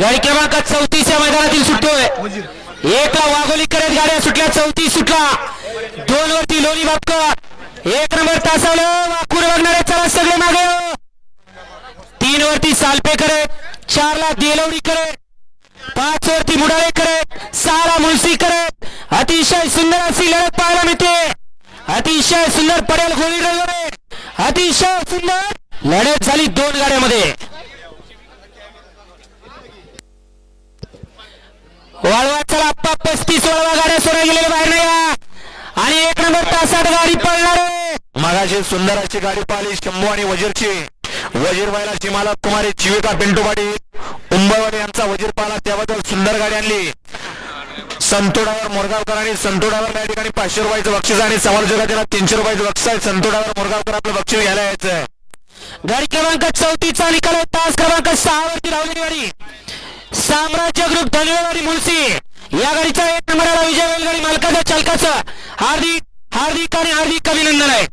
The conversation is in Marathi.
गाडी क्रमांक चौतीस या मैदानातील सुटतोय एकला वाघोली करत गाड्या सुटल्या चौतीस सुटला. दोन वरती लोणी बापकर. एक नंबर तासावलं वाकूर बघणारे चला सगळे मागे. तीन वरती सालपे करत चारला देलवडी करत. पाच वरती मुडाळे करत सहाला मुळशी करत. अतिशय सुंदर अशी लढत पाहायला मिळते. अतिशय सुंदर पडेल गोळी ड्रायव्हर अतिशय सुंदर लढत झाली दोन गाड्यामध्ये. वाळवा चला आप्पा पस्तीस वळवा गाड्या सोडा गेलेल्या बाहेर नाही. आणि एक नंबर तासात गाडी पळणार आहे. मगाशी सुंदर अशी गाडी पाहिली शंभू आणि वजीरची. वजीर व्हायला चिमाला कुमारी चिविका पिंटूवाडी उंबरवाडी यांचा वजीर पाहिला त्याबद्दल सुंदर गाडी आणली. संतोडावर मोरगावकर आणि संतोडावर या ठिकाणी पाचशे रुपयाचं बक्षीस आणि समालोचका त्याला तीनशे रुपयाचं बक्षीस आहे. संतोडावर मोरगावकर आपलं बक्षीस घ्यायला यायचं गाडी क्रमांक चौतीसचा निकाल तास क्रमांक सहा वरती लावलेली गाडी. साम्राज्य ग्रुप धनवेल आणि मुळशी या गाडीचा एक नंबरला विजय बैलगाडी मालकाचा चालकाचं. हार्दिक हार्दिक आणि हार्दिक अभिनंदन आहे.